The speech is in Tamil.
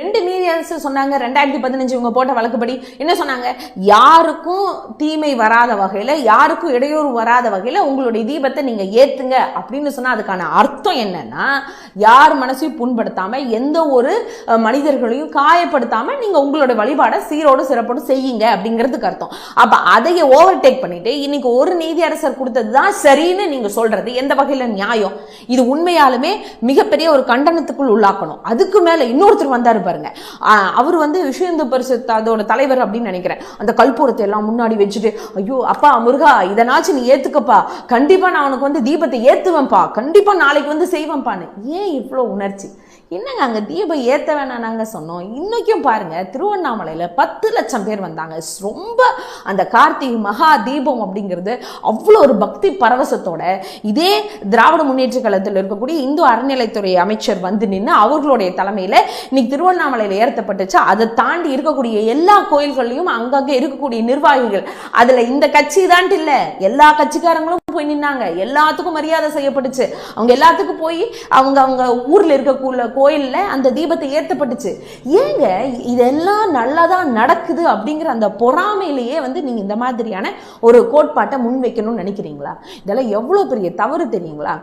ரெண்டு நீதியரசு சொன்னாங்க. ரெண்டாயிரத்தி பதினஞ்சு இவங்க போட்ட வழக்குப்படி என்ன சொன்னாங்க? யாருக்கும் தீமை வராத வகையில் யாருக்கும் இடையூறு வராத வகையில் உங்களுடைய தீபத்தை நீங்கள் ஏற்றுங்க அப்படின்னு சொன்னால் அதுக்கான அர்த்தம் என்னன்னா யார் மனசையும் புண்படுத்தாமல் எந்த ஒரு மனிதர்களையும் காயப்படுத்தாமல் நீங்கள் உங்களோட வழிபாடை சீரோடு சிறப்போடு செய்யுங்க அப்படிங்கிறதுக்கு அர்த்தம். அப்போ அதையே ஓவர் டேக் பண்ணிட்டு இன்னைக்கு ஒரு நீதியரசர் கொடுத்தது தான் சரின்னு நீங்கள் சொல்கிறது எந்த வகையில் நியாயம்? இது உண்மையாலுமே மிகப்பெரிய ஒரு கண்டனத்துக்குள் உள்ளாக்கணும். அதுக்கு மேலே இன்னொருத்தர் வந்தார் பாருங்க. அவர் வந்து விஷயந்து இந்து அதோட தலைவர் அப்படின்னு நினைக்கிறேன். அந்த கல்பூரத்தை எல்லாம் முன்னாடி வச்சுட்டு ஐயோ அப்பா முருகா இதனாச்சும் நீ ஏத்துக்கப்பா. கண்டிப்பா நான் உனக்கு வந்து தீபத்தை ஏத்துவேன்ப்பா. கண்டிப்பா நாளைக்கு வந்து செய்வேன்ப்பான்னு. ஏன் இவ்வளோ உணர்ச்சி? என்னங்க அங்கே தீபம் ஏத்த வேணாம் நாங்கள் சொன்னோம். இன்னைக்கும் பாருங்க திருவண்ணாமலையில் பத்து லட்சம் பேர் வந்தாங்க. ரொம்ப அந்த கார்த்திகை மகா தீபம் அப்படிங்கிறது அவ்வளோ ஒரு பக்தி பரவசத்தோட. இதே திராவிட முன்னேற்ற கழகத்தில் இருக்கக்கூடிய இந்து அறநிலைத்துறை அமைச்சர் வந்து நின்று அவர்களுடைய தலைமையில் இன்னைக்கு திருவண்ணாமலை திருவண்ணாமலையில் ஏற்றப்பட்டுச்சு அதை தாண்டி இருக்கக்கூடிய எல்லா கோயில்கள்லையும் அங்கங்கே இருக்கக்கூடிய நிர்வாகிகள். அதில் இந்த கட்சி தான் இல்லை. எல்லா கட்சிக்காரங்களும் போய் நின்னாங்க. எல்லாத்துக்கும் மரியாதை செய்யப்பட்டுச்சு. அவங்க எல்லாத்துக்கும் போய் அவங்க அவங்க ஊரில் இருக்கக்கூடிய கோயிலில் அந்த தீபத்தை ஏற்றப்பட்டுச்சு ஏங்க இதெல்லாம் நல்லதாக நடக்குது அப்படிங்கிற அந்த பொறாமையிலேயே வந்து நீங்கள் இந்த மாதிரியான ஒரு கோட்பாட்டை முன்வைக்கணும்னு நினைக்கிறீங்களா? இதெல்லாம் எவ்வளோ பெரிய தவறு தெரியுங்களா?